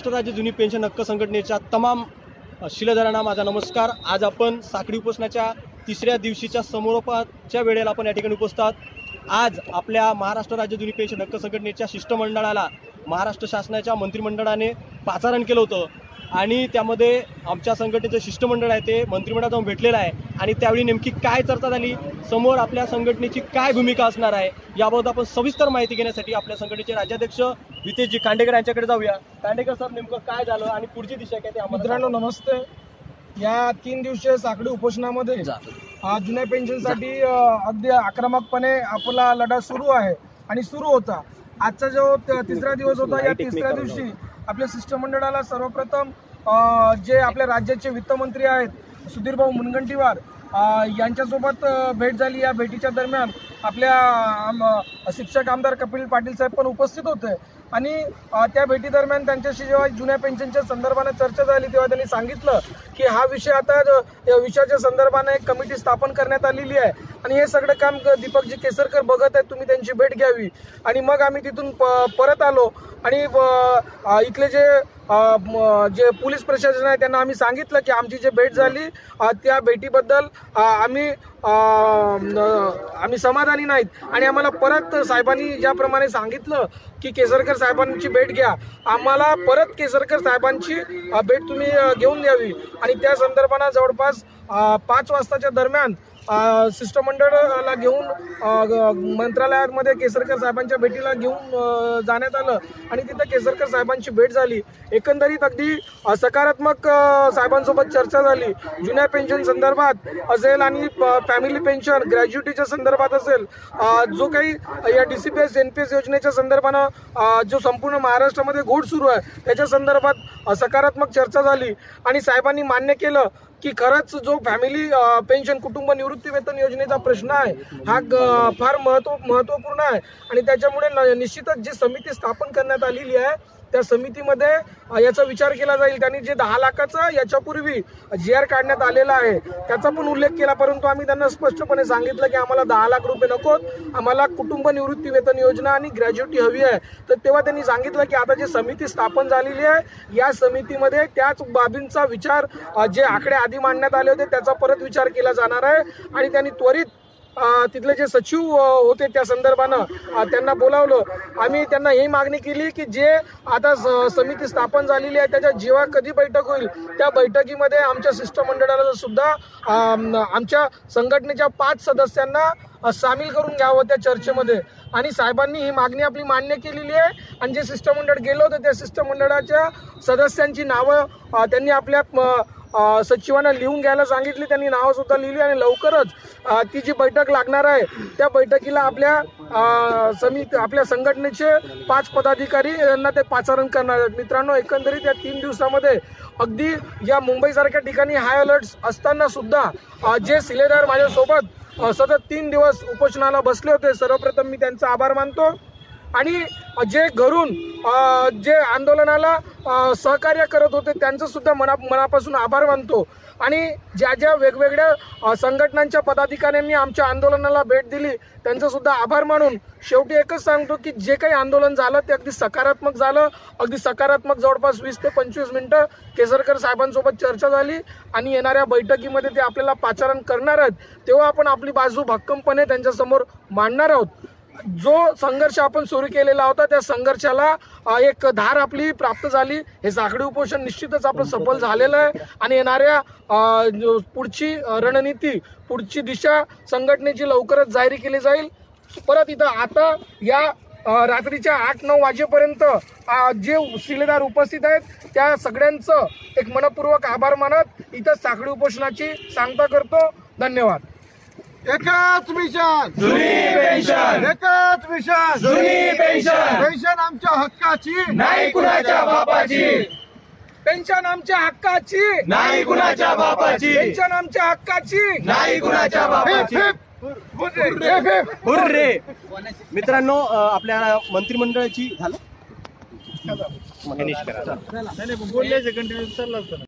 महाराष्ट्र राज्य जुनी पेन्शन हक्क संघटनेच्या तमाम शिलेदारांना माझा नमस्कार. आज आपण साखळी उपोषणाच्या तिसऱ्या दिवशीच्या समारोपाच्या वेळेला आपण या ठिकाणी उपस्थित आज आपल्या महाराष्ट्र राज्य जुनी पेन्शन हक्क संघटनेच्या शिष्टमंडळाला महाराष्ट्र शासनाच्या मंत्रिमंडळाने पाचारण केलं होतं. आणि त्यामध्ये आमच्या संघटनेचं शिष्टमंडळ आहे ते मंत्रिमंडळात जाऊन भेटलेलं आहे. आणि त्यावेळी नेमकी काय चर्चा झाली? समोर आपल्या संघटनेची काय भूमिका असणार आहे? याबाबत आपण सविस्तर माहिती घेण्यासाठी आपल्या संघटनेचे राज्याध्यक्ष वितेशजी कांडेकर यांच्याकडे जाऊया. कांडेकर सर नेमकं काय झालं आणि पुढची दिशा काय ते मित्रांनो नमस्ते. या तीन दिवसीय साखळी उपोषणामध्ये जुन्या पेन्शनसाठी अगदी आक्रमकपणे आपला लढा सुरू आहे. आणि सुरू होता. आजचा जो तिसरा दिवस होता या तिसऱ्या दिवशी आपल्या शिष्टमंडळाला सर्वप्रथम जे आपल्या राज्याचे वित्तमंत्री आहेत सुधीरभाऊ मुनगंटीवार यांच्यासोबत भेट झाली. या भेटीच्या दरम्यान आपल्या शिक्षक आमदार कपिल पाटील साहेब पण उपस्थित होते. आणि त्या भेटीदरम्यान त्यांच्याशी जेव्हा जुन्या पेन्शनच्या संदर्भाने चर्चा झाली तेव्हा त्यांनी सांगितलं की हा विषय आता विषयाच्या संदर्भाने एक कमिटी स्थापन करण्यात आलेली आहे. आणि हे सगळं काम क- दीपकजी केसरकर बघत आहेत तुम्ही त्यांची भेट घ्यावी. आणि मग आम्ही तिथून प- परत आलो. आणि इथले जे जे पोलीस प्रशासन आहे त्यांना आम्ही सांगितलं की आमची जी भेट झाली त्या भेटीबद्दल आम्ही आम्ही समाधानी नाहीत. आणि आम्हाला परत साहेबांनी ज्याप्रमाणे सांगितलं की केसरकर साहेबांची भेट घ्या आम्हाला परत केसरकर साहेबांची भेट तुम्ही घेऊन द्यावी. आणि त्या संदर्भानं जवळपास पाच वाजताच्या दरम्यान शिष्टमंडळाला घेऊन मंत्रालयामध्ये केसरकर साहेबांच्या भेटीला घेऊन जाण्यात आलं आणि तिथं केसरकर साहेबांची भेट झाली. एकंदरीत अगदी सकारात्मक साहेबांसोबत चर्चा झाली. जुन्या पेन्शन संदर्भात असेल आणि फॅमिली पेन्शन ग्रॅज्युटीच्या संदर्भात असेल जो काही या D C P S N P S योजनेच्या संदर्भानं जो संपूर्ण महाराष्ट्रामध्ये घोड सुरू आहे त्याच्या संदर्भात सकारात्मक चर्चा झाली. आणि साहेबांनी मान्य केलं की खरंच जो फॅमिली पेन्शन कुटुंब निवृत्ती वेतन योजनेचा प्रश्न आहे हा फार महत्त्व महत्त्वपूर्ण आहे. आणि त्याच्यामुळे न- निश्चितच जी समिती स्थापन करण्यात आलेली आहे त्या समितीमध्ये याचा विचार केला जाईल. त्यांनी जे दहा लाखाचं याच्यापूर्वी जी आर काढण्यात आलेला आहे त्याचा पण उल्लेख केला. परंतु आम्ही त्यांना स्पष्टपणे सांगितलं की आम्हाला दहा लाख रुपये नकोत आम्हाला कुटुंब निवृत्ती वेतन योजना आणि ग्रॅज्युटी हवी आहे. तर तेव्हा त्यांनी सांगितलं की आता जी समिती स्थापन झालेली आहे या समितीमध्ये त्याच बाबींचा विचार जे आकडे आधी मांडण्यात आले होते त्याचा परत विचार केला जाणार आहे. आणि त्यांनी त्वरित तिथले जे सचिव होते त्या संदर्भानं त्यांना बोलावलं. आम्ही त्यांना ही मागणी केली की जे आता स- समिती स्थापन झालेली आहे त्याच्या जेव्हा कधी बैठक होईल त्या बैठकीमध्ये आमच्या शिष्टमंडळाला सुद्धा आमच्या संघटनेच्या पाच सदस्यांना सामील करून घ्यावं त्या चर्चेमध्ये. आणि साहेबांनी ही मागणी आपली मान्य केलेली आहे. आणि जे शिष्टमंडळ गेलं होतं त्या शिष्टमंडळाच्या सदस्यांची नावं त्यांनी आपल्या सचिवांना लिहून घ्यायला सांगितली त्यांनी नावंसुद्धा लिहिली आणि लवकरच ती जी बैठक लागणार आहे त्या बैठकीला आपल्या समिती आपल्या संघटनेचे पाच पदाधिकारी यांना ते पाचारण करणार आहेत. मित्रांनो एकंदरीत या तीन दिवसामध्ये अगदी या मुंबईसारख्या ठिकाणी हाय अलर्ट्स असताना सुद्धा जे सिलेदार माझ्यासोबत सतत तीन दिवस उपोषणाला बसले होते सर्वप्रथम मी त्यांचा आभार मानतो. आणि जे घरून जे आंदोलनाला सहकार्य करत होते. त्यांचं सुद्धा मना मनापासून आभार मानतो. आणि ज्या ज्या वेगवेगळ्या संघटनांच्या पदाधिकाऱ्यांनी आमच्या आंदोलनाला भेट दिली त्यांचं सुद्धा आभार मानून शेवटी एकच सांगतो की जे काही आंदोलन झालं ते अगदी सकारात्मक झालं. अगदी सकारात्मक जवळपास वीस ते पंचवीस मिनटं केसरकर साहेबांसोबत चर्चा झाली आणि येणाऱ्या बैठकीमध्ये ते आपल्याला पाचारण करणार आहेत. तेव्हा आपण आपली बाजू भक्कमपणे त्यांच्यासमोर मांडणार आहोत. जो संघर्ष आपण सुरू केलेला होता त्या संघर्षाला एक धार आपली प्राप्त झाली. हे साखळी उपोषण निश्चितच आपलं सफल झालेलं आहे. आणि येणाऱ्या पुढची रणनीती पुढची दिशा संघटनेची लवकरच जाहीर केली जाईल. परत इथं आता या रात्रीच्या आठ नऊ वाजेपर्यंत जे शिलेदार उपस्थित आहेत त्या सगळ्यांचं एक मनपूर्वक आभार मानत इथं साखळी उपोषणाची सांगता करतो. धन्यवाद. एकच मिशन. जुनी पेन्शन. एकच मिशन. जुनी पेन्शन. पेन्शन आमच्या हक्काची. नाही कुणाच्या बापाची. पेन्शन आमच्या हक्काची. नाही कुणाच्या बापाची. पेन्शन आमच्या हक्काची. नाही कुणाच्या हिप, बापाची. हिप. Heap, heap. हुर्रे मित्रांनो अ, आपल्या मंत्रिमंडळाची झालं?